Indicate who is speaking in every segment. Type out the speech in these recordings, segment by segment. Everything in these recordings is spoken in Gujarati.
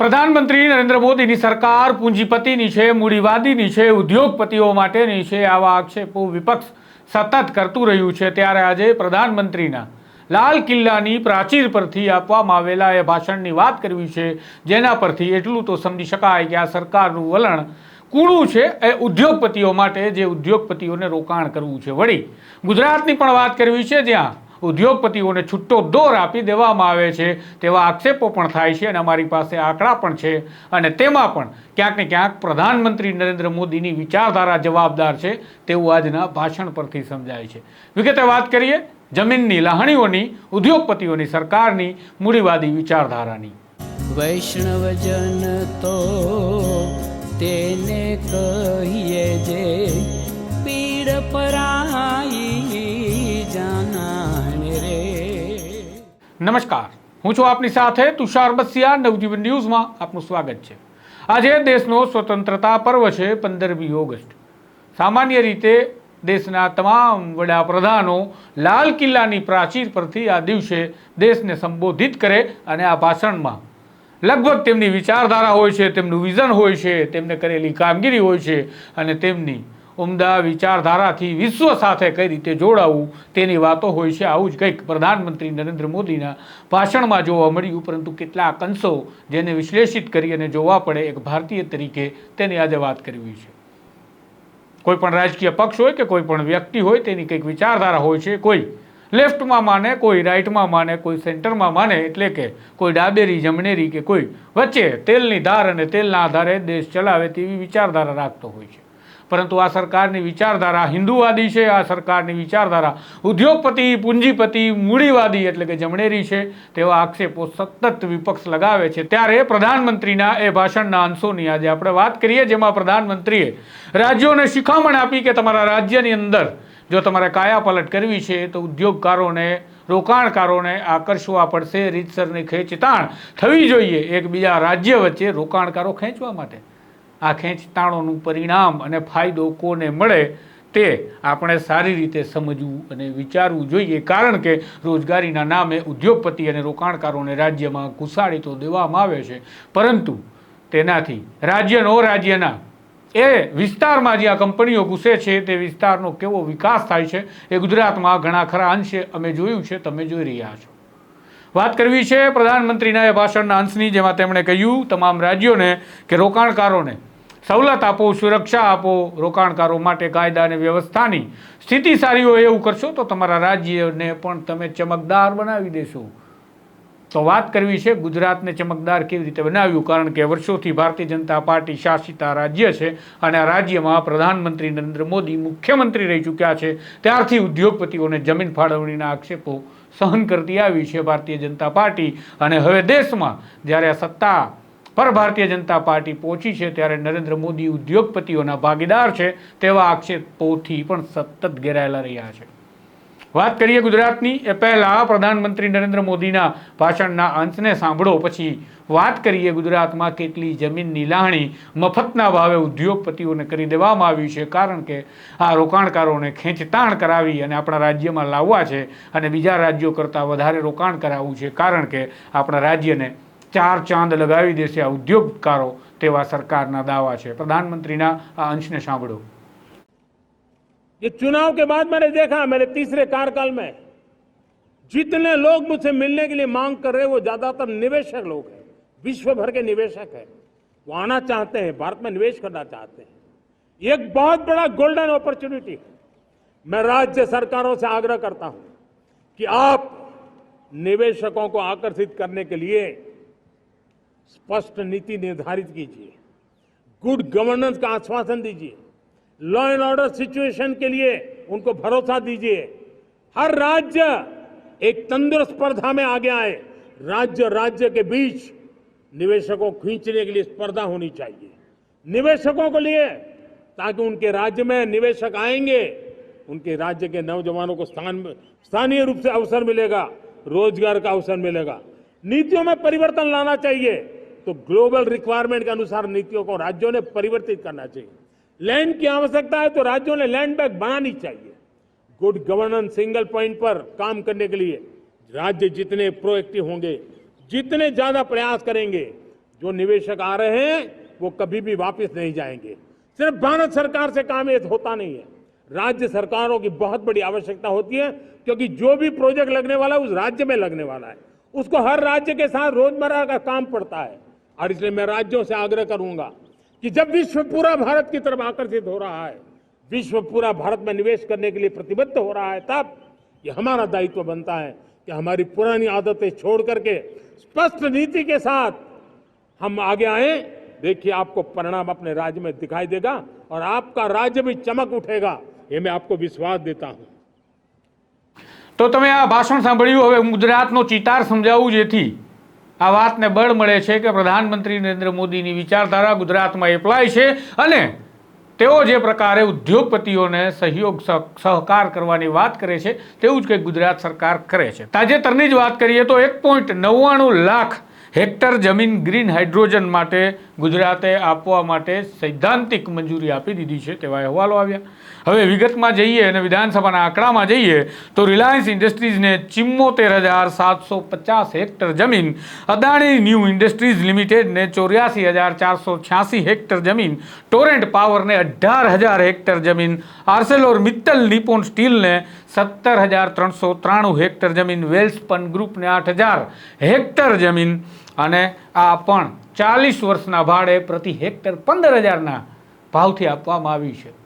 Speaker 1: પ્રધાનમંત્રી નરેન્દ્ર મોદીની સરકાર પૂંજીપતિની છે, મૂડીવાદીની છે, ઉદ્યોગપતિઓ માટેની છે, આવા આક્ષેપો વિપક્ષ સતત કરતું રહ્યું છે. ત્યારે આજે પ્રધાનમંત્રીના લાલ કિલ્લાની પ્રાચીર પરથી આપવામાં આવેલા એ ભાષણની વાત કરવી છે, જેના પરથી એટલું તો સમજી શકાય કે આ સરકારનું વલણ કૂણું છે એ ઉદ્યોગપતિઓ માટે, જે ઉદ્યોગપતિઓને રોકાણ કરવું છે. વળી ગુજરાતની પણ વાત કરવી છે જ્યાં ઉદ્યોગપતિઓને છૂટો દોર આપી દેવામાં આવે છે, તેવા આક્ષેપો પણ થાય છે અને અમારી પાસે આંકડા પણ છે. અને તેમાં પણ ક્યાંક ને ક્યાંક પ્રધાનમંત્રી નરેન્દ્ર મોદીની વિચારધારા જવાબદાર છે તેવું આજના ભાષણ પરથી સમજાય છે. વિગતે વાત કરીએ, જમીનની લાહણીઓની, ઉદ્યોગપતિઓની સરકારની, મૂડીવાદી વિચારધારાની.
Speaker 2: વૈષ્ણવજન તો તેને કહીએ જે પીડ પરાઈ
Speaker 1: નમસ્કાર. હું છું આપની સાથે તુષાર બસિયા, નવજીવન ન્યૂઝમાં આપનું સ્વાગત છે. આજે દેશનો સ્વતંત્રતા પર્વ છે, પંદરમી ઓગસ્ટ. સામાન્ય રીતે દેશના તમામ વડાપ્રધાનો લાલ કિલ્લાની પ્રાચીર પરથી આ દિવસે દેશને સંબોધિત કરે અને આ ભાષણમાં. લગભગ તેમની વિચારધારા હોય છે, તેમનું વિઝન હોય છે, તેમને કરેલી કામગીરી હોય છે અને તેમની ઉમદા વિચારધારાથી વિશ્વ સાથે કઈ રીતે જોડાવું તેની વાતો હોય છે. આવું જ કંઈક પ્રધાનમંત્રી નરેન્દ્ર મોદીના ભાષણમાં જોવા મળ્યું, પરંતુ કેટલાક અંશો જેને વિશ્લેષિત કરી અને જોવા પડે એક ભારતીય તરીકે તેની આજે વાત કરવી છે. કોઈ પણ રાજકીય પક્ષ હોય કે કોઈ પણ વ્યક્તિ હોય તેની કંઈક વિચારધારા હોય છે, કોઈ લેફ્ટમાં માને, કોઈ રાઇટમાં માને, કોઈ સેન્ટરમાં માને, એટલે કે કોઈ ડાબેરી, જમણેરી કે કોઈ વચ્ચે તેલની ધાર અને તેલના આધારે દેશ ચલાવે તેવી વિચારધારા રાખતો હોય છે. પરંતુ આ સરકારની વિચારધારા હિન્દુવાદી છે, આ સરકારની વિચારધારા ઉદ્યોગપતિ, પૂંજીપતિ, મૂડીવાદી એટલે કે જમણેરી છે, તેવા આક્ષેપો સતત વિપક્ષ લગાવે છે. ત્યારે પ્રધાનમંત્રીના એ ભાષણના અંશોની આજે આપણે વાત કરીએ, જેમાં પ્રધાનમંત્રીએ રાજ્યોને શિખામણ આપી કે તમારા રાજ્યની અંદર જો તમારે કાયાપલટ કરવી છે, તો ઉદ્યોગકારોને, રોકાણકારોને આકર્ષવા પડશે, રીતસરની ખેંચતાણ થવી જોઈએ એકબીજા રાજ્ય વચ્ચે રોકાણકારો ખેંચવા માટે. આ ખેંચતાણોનું પરિણામ અને ફાયદો કોને મળે તે આપણે સારી રીતે સમજવું અને વિચારવું જોઈએ. કારણ કે રોજગારીના નામે ઉદ્યોગપતિ અને રોકાણકારોને રાજ્યમાં ઘુસાડી તો દેવામાં આવે છે. પરંતુ તેનાથી રાજ્યનો રાજ્યના એ વિસ્તારમાં જ્યાં કંપનીઓ ઘૂસે છે તે વિસ્તારનો કેવો વિકાસ થાય છે એ ગુજરાતમાં ઘણા ખરા અંશે અમે જોયું છે, તમે જોઈ રહ્યા છો. વાત કરવી છે પ્રધાનમંત્રીના એ ભાષણના અંશની, જેમાં તેમણે કહ્યું, તમામ રાજ્યોને કે રોકાણકારોને સવલત આપો, સુરક્ષા આપો, રોકાણકારો માટે કાયદા અને વ્યવસ્થાની સ્થિતિ સારી હોય એવું કરશો તો તમારા રાજ્યને પણ તમે ચમકદાર બનાવી દેશો. તો વાત કરવી છે ગુજરાતને ચમકદાર કેવી રીતે બનાવ્યું? કારણ કે વર્ષોથી ભારતીય જનતા પાર્ટી શાસિત આ રાજ્ય છે અને આ રાજ્યમાં પ્રધાનમંત્રી નરેન્દ્ર મોદી મુખ્યમંત્રી રહી ચૂક્યા છે. ત્યારથી ઉદ્યોગપતિઓને જમીન ફાળવણીના આક્ષેપો સહન કરતી આવી છે ભારતીય જનતા પાર્ટી. અને હવે દેશમાં જ્યારે આ સત્તા પર ભારતીય જનતા પાર્ટી પહોંચી છે ત્યારે નરેન્દ્ર મોદી ઉદ્યોગપતિઓના ભાગીદાર છે તેવા આક્ષેપોથી પણ સતત ઘેરાયેલા રહ્યા છે. વાત કરીએ ગુજરાતની, એ પહેલાં પ્રધાનમંત્રી નરેન્દ્ર મોદીના ભાષણના અંશને સાંભળો, પછી વાત કરીએ ગુજરાતમાં કેટલી જમીનની લાહણી મફતના ભાવે ઉદ્યોગપતિઓને કરી દેવામાં આવી છે, કારણ કે આ રોકાણકારોને ખેંચતાણ કરાવી અને આપણા રાજ્યમાં લાવવા છે અને બીજા રાજ્યો કરતાં વધારે રોકાણ કરાવવું છે, કારણ કે આપણા રાજ્યને ચાર ચાંદ લગાવી દેશે આ ઉદ્યોગકારો તેવા સરકારના દાવા છે પ્રધાનમંત્રીના આ અંશને સાંભળો
Speaker 3: ये चुनाव के बाद मैंने देखा मेरे तीसरे कार्यकाल में जितने लोग मुझसे मिलने के लिए मांग कर रहे हैं वो ज्यादातर निवेशक लोग हैं विश्व भर के निवेशक हैं वो आना चाहते हैं भारत में निवेश करना चाहते हैं ये एक बहुत बड़ा गोल्डन अपॉर्चुनिटी है मैं राज्य सरकारों से आग्रह करता हूं कि आप निवेशकों को आकर्षित करने के लिए स्पष्ट नीति निर्धारित कीजिए। गुड गवर्नेंस का आश्वासन दीजिए। लॉ एंड ऑर्डर सिचुएशन के लिए उनको भरोसा दीजिए। हर राज्य एक तंदुरुस्त स्पर्धा में आगे आए। राज्य राज्य के बीच निवेशकों को खींचने के लिए स्पर्धा होनी चाहिए। निवेशकों को लिए, ताकि उनके राज्य में निवेशक आएँगे, उनके राज्य के नौजवानों को स्थान, स्थानीय रूप से अवसर मिलेगा, रोज़गार का अवसर मिलेगा। नीतियों में परिवर्तन लाना चाहिए। तो ग्लोबल रिक्वायरमेंट के अनुसार नीतियों को राज्यों ने परिवर्तित करना चाहिए। लैंड की आवश्यकता है तो राज्यों ने लैंड बैंक बनानी चाहिए। गुड गवर्नेंस सिंगल पॉइंट पर काम करने के लिए राज्य जितने प्रोएक्टिव होंगे, जितने ज़्यादा प्रयास करेंगे, जो निवेशक आ रहे हैं, वो कभी भी वापस नहीं जाएँगे। सिर्फ़ भारत सरकार से काम ये होता नहीं है। राज्य सरकारों की बहुत बड़ी आवश्यकता होती है, क्योंकि जो भी प्रोजेक्ट लगने वाला है, उस राज्य में लगने वाला है। उसको हर राज्य के साथ रोज़मर्रा का काम पड़ता है। और इसलिए मैं राज्यों से आग्रह करूंगा कि जब विश्व पूरा भारत की तरफ आकर्षित हो रहा है विश्व पूरा भारत में निवेश करने के लिए प्रतिबद्ध हो रहा है तब ये हमारा दायित्व बनता है कि हमारी पुरानी आदतें छोड़ करके स्पष्ट नीति के साथ हम आगे आए देखिए आपको परिणाम अपने राज्य में दिखाई देगा और आपका राज्य भी चमक उठेगा ये मैं आपको विश्वास देता हूं
Speaker 1: તો તમે આ ભાષણ સાંભળ્યું હવે હું ગુજરાતનો ચિતાર સમજાવું જેથી આ વાતને બળ મળે છે કે પ્રધાનમંત્રી નરેન્દ્ર મોદીની વિચારધારા ગુજરાતમાં એપ્લાય છે અને તેઓ જે પ્રકારે ઉદ્યોગપતિઓને સહયોગ સહકાર કરવાની વાત કરે છે, તેવું જ કંઈક ગુજરાત સરકાર કરે છે. તાજેતરની જ વાત કરીએ તો એક પોઈન્ટ નવ્વાણું લાખ હેક્ટર જમીન ગ્રીન હાઇડ્રોજન માટે ગુજરાતે આપવા માટે સૈદ્ધાંતિક મંજૂરી આપી દીધી છે તેવા અહેવાલો આવ્યા. હવે વિગતમાં જઈએ અને વિધાનસભાના આંકડામાં જઈએ, તો રિલાયન્સ ઇન્ડસ્ટ્રીઝને ચિમ્મોતેર હજાર સાતસો પચાસ હેક્ટર જમીન, અદાણી ન્યૂ ઇન્ડસ્ટ્રીઝ લિમિટેડને ચોર્યાસી હજાર ચારસો છ્યાસી હેક્ટર જમીન ટોરેન્ટ પાવરને અઢાર હજાર હેક્ટર જમીન આર્સેલોર મિત્તલ નિપોન સ્ટીલને સત્તર હજાર ત્રણસો ત્રાણું હેક્ટર જમીન વેલ્સપન ગ્રુપને આઠ હજાર હેક્ટર જમીન, અને આ પણ ચાલીસ વર્ષના ભાડે પ્રતિ હેક્ટર પંદર હજારના ભાવથી આપવામાં આવી છે.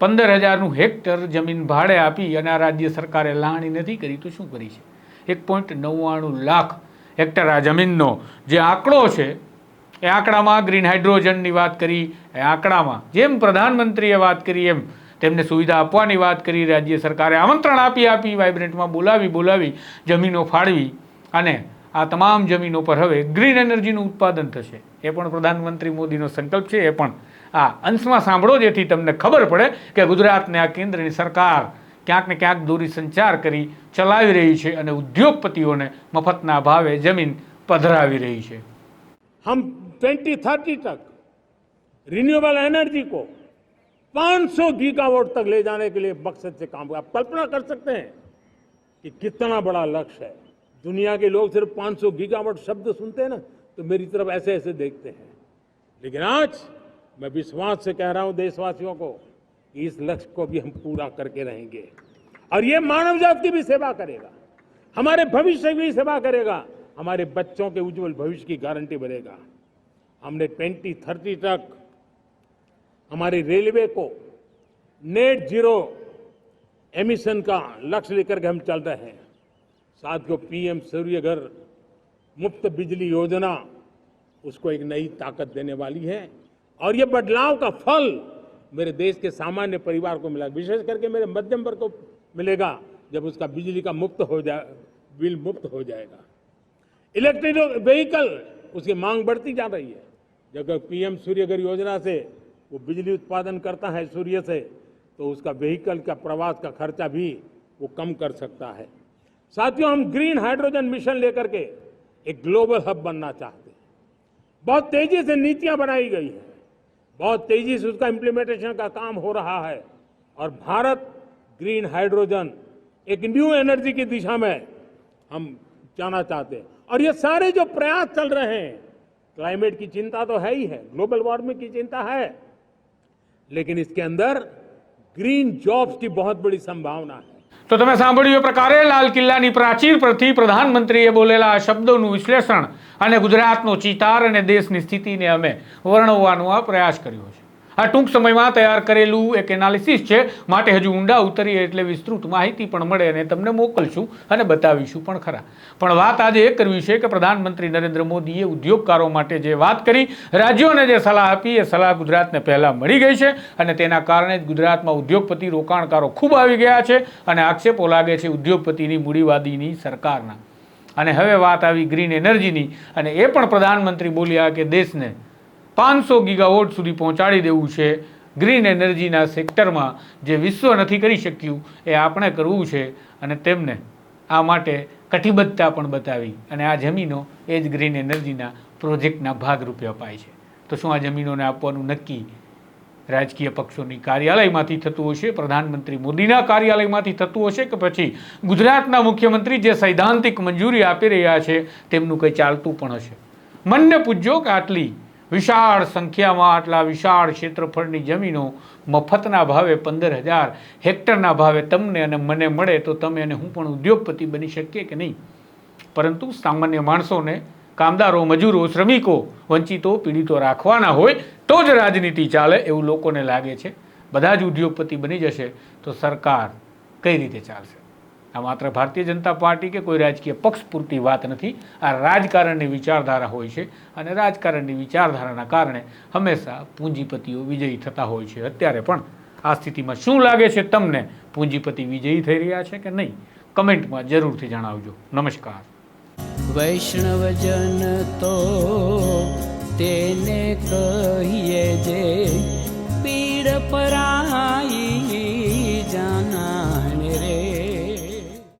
Speaker 1: પંદર હજારનું હેક્ટર જમીન ભાડે આપી અને આ રાજ્ય સરકારે લાણી નથી કરી, તો શું કરી છે? એક પોઈન્ટ નવ્વાણું લાખ હેક્ટર આ જમીનનો જે આંકડો છે, એ આંકડામાં ગ્રીન હાઇડ્રોજનની વાત કરી, એ આંકડામાં જેમ પ્રધાનમંત્રીએ વાત કરી એમ, તેમને સુવિધા આપવાની વાત કરી, રાજ્ય સરકારે આમંત્રણ આપી આપી, વાઇબ્રન્ટમાં બોલાવી બોલાવી, જમીનો ફાળવી અને આ તમામ જમીનો પર હવે ગ્રીન એનર્જીનું ઉત્પાદન થશે. એ પણ પ્રધાનમંત્રી મોદીનો સંકલ્પ છે, એ પણ આ અંશમાં સાંભળો જેથી તમને ખબર પડે કે ગુજરાતને આ કેન્દ્રની સરકાર ક્યાંક ને ક્યાંક દોરી સંચાર કરી ચલાવી રહી છે અને ઉદ્યોગપતિઓને મફતના ભાવે જમીન પધરાવી રહી છે
Speaker 3: हम 2030 तक रिन्यूएबल एनर्जी को 500 गीगावाट तक ले जाने के लिए मकसद से काम आप कल्पना कर सकते हैं कि कितना बड़ा लक्ष्य है दुनिया के लोग सिर्फ 500 गीगावाट शब्द सुनते हैं ना तो मेरी तरफ ऐसे ऐसे देखते हैं लेकिन आज मैं विश्वास से कह रहा हूँ देशवासियों को, इस लक्ष्य को भी हम पूरा करके रहेंगे। और ये मानव जात की भी सेवा करेगा। हमारे भविष्य की भी सेवा करेगा। हमारे बच्चों के उज्जवल भविष्य की गारंटी बनेगा हमने 2030 तक हमारी रेलवे को नेट ज़ीरो एमिशन का लक्ष्य लेकर के हम चल रहे हैं। साथियों पीएम सूर्य घर मुफ़्त बिजली योजना, उसको एक नई ताकत देने वाली है। और ये बदलाव का फल मेरे देश के सामान्य परिवार को मिला। विशेष करके मेरे मध्यम वर्ग को मिलेगा जब उसका बिजली का मुक्त हो जाए बिल मुक्त हो जाएगा। इलेक्ट्रिक व्हीकल, उसकी मांग बढ़ती जा रही है। जब पीएम सूर्यघर योजना से वो बिजली उत्पादन करता है सूर्य से तो उसका व्हीकल का प्रवास का खर्चा भी वो कम कर सकता है। साथियों, हम ग्रीन हाइड्रोजन मिशन लेकर के एक ग्लोबल हब बनना चाहते हैं। बहुत तेज़ी से नीतियाँ बनाई गई हैं। बहुत तेज़ी से उसका इम्प्लीमेंटेशन का काम हो रहा है। और भारत ग्रीन हाइड्रोजन एक न्यू एनर्जी की दिशा में हम जाना चाहते हैं। और ये सारे जो प्रयास चल रहे हैं क्लाइमेट की चिंता तो है ही है ग्लोबल वार्मिंग की चिंता है। लेकिन इसके अंदर ग्रीन जॉब्स की बहुत बड़ी संभावना है।
Speaker 1: તો તમે સાંભળ્યું એ પ્રકારે લાલ કિલ્લાની પ્રાચીર પરથી પ્રધાનમંત્રીએ બોલેલા આ શબ્દોનું વિશ્લેષણ અને ગુજરાતનો ચિતાર અને દેશની સ્થિતિને અમે વર્ણવવાનો આ પ્રયાસ કર્યો છે. આ ટૂંક સમયમાં તૈયાર કરેલું એક એનાલિસિસ છે. માટે હજુ ઊંડા ઉતરીએ એટલે વિસ્તૃત માહિતી પણ મળે અને તમને મોકલશું અને બતાવીશું પણ ખરા. પણ વાત આજે એ કરવી છે કે પ્રધાનમંત્રી નરેન્દ્ર મોદીએ ઉદ્યોગકારો માટે જે વાત કરી, રાજ્યોને જે સલાહ આપી, એ સલાહ ગુજરાતને પહેલાં મળી ગઈ છે અને તેના કારણે જ ગુજરાતમાં ઉદ્યોગપતિ રોકાણકારો ખૂબ આવી ગયા છે અને આક્ષેપો લાગે છે ઉદ્યોગપતિની મૂડીવાદીની સરકારના. અને હવે વાત આવી ગ્રીન એનર્જીની અને એ પણ પ્રધાનમંત્રી બોલ્યા કે દેશને પાંચસો ગીગાવોટ સુધી પહોંચાડી દેવું છે. ગ્રીન એનર્જીના સેક્ટરમાં જે વિશ્વ નથી કરી શક્યું, એ આપણે કરવું છે અને તેમને આ માટે કટિબદ્ધતા પણ બતાવી અને આ જમીનો એ જ ગ્રીન એનર્જીના પ્રોજેક્ટના ભાગરૂપે અપાય છે. તો શું આ જમીનોને આપવાનું નક્કી રાજકીય પક્ષોની કાર્યાલયમાંથી થતું હશે, પ્રધાનમંત્રી મોદીના કાર્યાલયમાંથી થતું હશે કે પછી ગુજરાતના મુખ્યમંત્રી જે સૈદ્ધાંતિક મંજૂરી આપી રહ્યા છે, તેમનું કંઈ ચાલતું પણ હશે? મનને પૂછજો કે આટલી વિશાળ સંખ્યામાં આટલા વિશાળ ક્ષેત્રફળની જમીનો મફતના ભાવે પંદર હજાર હેક્ટરના ભાવે તમને અને મને મળે તો તમે અને હું પણ ઉદ્યોગપતિ બની શકીએ કે નહીં? પરંતુ સામાન્ય માણસોને, કામદારો, મજૂરો, શ્રમિકો વંચિતો, પીડિતો રાખવાના હોય તો જ રાજનીતિ ચાલે એવું લોકોને લાગે છે. બધા જ ઉદ્યોગપતિ બની જશે તો સરકાર કઈ રીતે ચાલશે? આ માત્ર ભારતીય જનતા પાર્ટી કે કોઈ રાજકીય પક્ષ પૂરતી વાત નથી. આ રાજકારણની વિચારધારા હોય છે અને રાજકારણની વિચારધારાના કારણે હંમેશા પૂંજીપતિઓ વિજયી થતા હોય છે. અત્યારે પણ આ સ્થિતિમાં શું લાગે છે તમને? પૂંજીપતિ વિજયી થઈ રહ્યા છે કે નહીં? કમેન્ટમાં જરૂરથી જણાવજો. નમસ્કાર.
Speaker 2: વૈષ્ણવજન તો તેને કહીએ જે પીડ પરાઈ